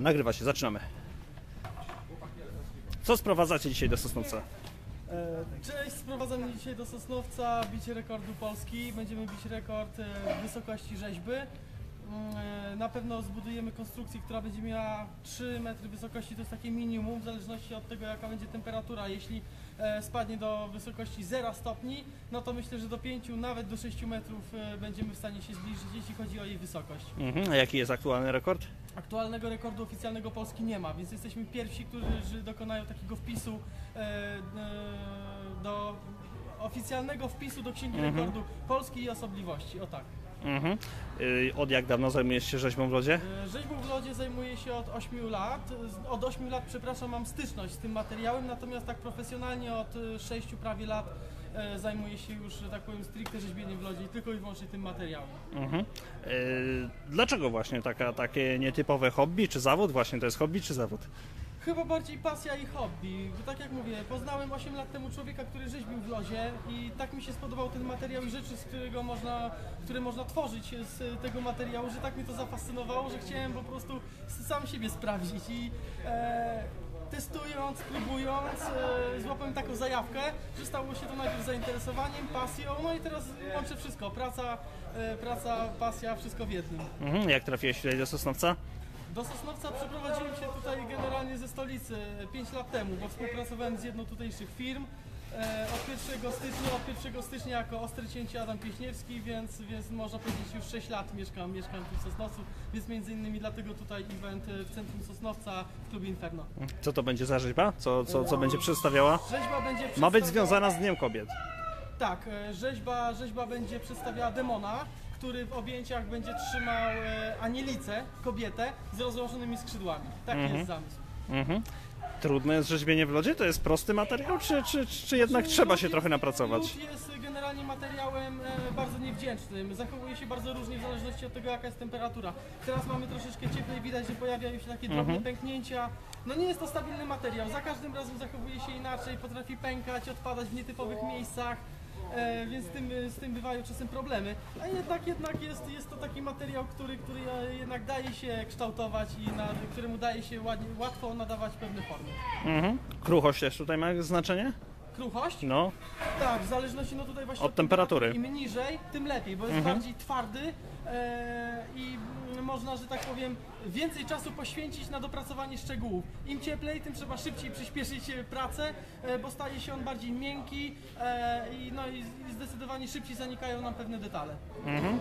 Nagrywa się, zaczynamy. Co sprowadzacie dzisiaj do Sosnowca? E, Cześć, sprowadzamy dzisiaj do Sosnowca bicie rekordu Polski. Będziemy bić rekord e, wysokości rzeźby. Mm, e, Na pewno zbudujemy konstrukcję, która będzie miała 3 metry wysokości, to jest takie minimum, w zależności od tego jaka będzie temperatura. Jeśli e, spadnie do wysokości 0 stopni, no to myślę, że do 5, nawet do 6 metrów e, będziemy w stanie się zbliżyć, jeśli chodzi o jej wysokość. Mhm. A jaki jest aktualny rekord? Aktualnego rekordu oficjalnego Polski nie ma, więc jesteśmy pierwsi, którzy dokonają takiego wpisu do oficjalnego wpisu do Księgi Mhm. Rekordu Polski i osobliwości. O tak. Mhm. Y, Od jak dawno zajmujesz się rzeźbą w lodzie? E, Rzeźbą w lodzie zajmuję się od 8 lat. Z- Od 8 lat, przepraszam, mam styczność z tym materiałem, natomiast tak profesjonalnie od 6 prawie lat e, zajmuję się już, że tak powiem, stricte rzeźbieniem w lodzie i tylko i wyłącznie tym materiałem. Mhm. Y, Dlaczego właśnie taka, takie nietypowe hobby czy zawód? Właśnie to jest hobby czy zawód? Chyba bardziej pasja i hobby. Bo tak jak mówię, poznałem 8 lat temu człowieka, który rzeźbił w lozie i tak mi się spodobał ten materiał i rzeczy, z którego można, które można tworzyć z tego materiału, że tak mnie to zafascynowało, że chciałem po prostu sam siebie sprawdzić i e, testując, próbując, e, złapałem taką zajawkę, że stało się to najpierw zainteresowaniem, pasją, no i teraz łączę wszystko, praca, e, praca, pasja, wszystko w jednym. Mhm. Jak trafiłeś tutaj do Sosnowca? Do Sosnowca przeprowadziłem się tutaj generalnie ze stolicy 5 lat temu, bo współpracowałem z jedną tutejszych firm. E, Od 1 stycznia, od 1 stycznia jako ostry cięcie Adam Pieśniewski, więc, więc można powiedzieć już 6 lat mieszkam, mieszkam tu w Sosnowcu, więc między innymi dlatego tutaj event e, w centrum Sosnowca w klubie Inferno. Co to będzie za rzeźba? Co, co, co będzie przedstawiała? Rzeźba będzie Ma być przedstawiała- związana z Dniem Kobiet. Tak, e, rzeźba, rzeźba będzie przedstawiała demona, który w objęciach będzie trzymał e, anielicę, kobietę z rozłożonymi skrzydłami. Taki Mhm. jest zamysł. Mhm. Trudne jest rzeźbienie w lodzie? To jest prosty materiał, czy, czy, czy jednak trzeba się Lód trochę jest- napracować? Lód jest generalnie materiałem e, bardzo niewdzięcznym. Zachowuje się bardzo różnie w zależności od tego, jaka jest temperatura. Teraz mamy troszeczkę cieplej, widać, że pojawiają się takie drobne Mhm. pęknięcia. No nie jest to stabilny materiał. Za każdym razem zachowuje się inaczej, potrafi pękać, odpadać w nietypowych miejscach. E, więc z tym, z tym bywają czasem problemy, a jednak, jednak jest, jest to taki materiał, który, który jednak daje się kształtować i na, któremu daje się ładnie, łatwo nadawać pewne formy. Mhm. Kruchość też tutaj ma znaczenie? Kruchość? No. Tak, w zależności no tutaj właśnie Od temperatury. Im niżej, tym lepiej, bo jest Mhm. bardziej twardy e, i można, że tak powiem, więcej czasu poświęcić na dopracowanie szczegółów. Im cieplej, tym trzeba szybciej przyspieszyć pracę, e, bo staje się on bardziej miękki e, i, no, i zdecydowanie szybciej zanikają nam pewne detale. Mhm.